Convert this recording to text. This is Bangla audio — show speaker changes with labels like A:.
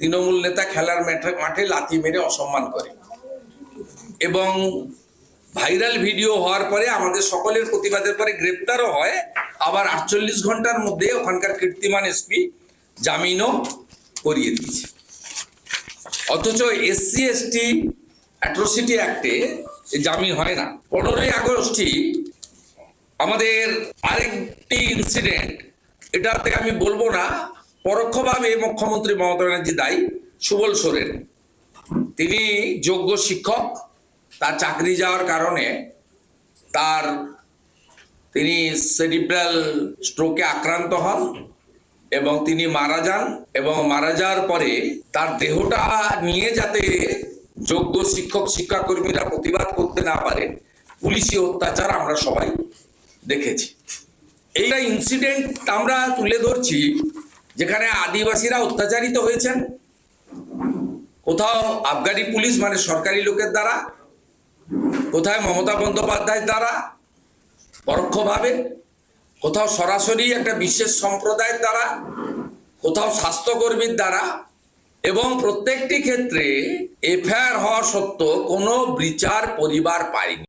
A: তৃণমূল নেতা খেলার মাঠে লাথি মেরে অসম্মান করে। এবং ভাইরাল ভিডিও হওয়ার পরে আমাদের সকলের প্রতিবাদের পরে গ্রেপ্তারও হয়। আবার আটচল্লিশ ঘণ্টার মধ্যে ওখানকার কীর্তিমান এসপি জামিনও করিয়ে দিয়েছে। অথচ এসসি, এসটি অ্যাট্রোসিটি অ্যাক্টে জামিন হয় না। পনেরোই আগস্টই আমাদের আরেকটি ইনসিডেন্ট এটা থেকে আমি বলব না পরোক্ষভাবে মুখ্যমন্ত্রী মমতা ব্যানার্জি দায়ী সুবল সোরেন। তিনি যোগ্য শিক্ষক, তার চাকরি যাওয়ার কারণে তার তিনি সেরিব্রাল স্ট্রোকে আক্রান্ত হন এবং তিনি মারা যান এবং মারা যাওয়ার পরে তার দেহটা নিয়ে যাতে যোগ্য শিক্ষক, শিক্ষাকর্মীরা প্রতিবাদ করতে না পারে, পুলিশি অত্যাচার আমরা সবাই দেখেছি। এইটা ইনসিডেন্ট আমরা তুলে ধরছি যেখানে আদিবাসীরা অত্যাচারিত হয়েছেন। কোথাও আবগারি পুলিশ মানে সরকারি লোকের দ্বারা, কোথায় মমতা বন্দ্যোপাধ্যায়ের দ্বারা পরোক্ষভাবে, কোথাও সরাসরি একটা বিশেষ সম্প্রদায়ের দ্বারা, কোথাও স্বাস্থ্যকর্মীর দ্বারা এবং প্রত্যেকটি ক্ষেত্রে এফআইআর হওয়া সত্ত্বেও কোনো বিচার পরিবার পায়নি।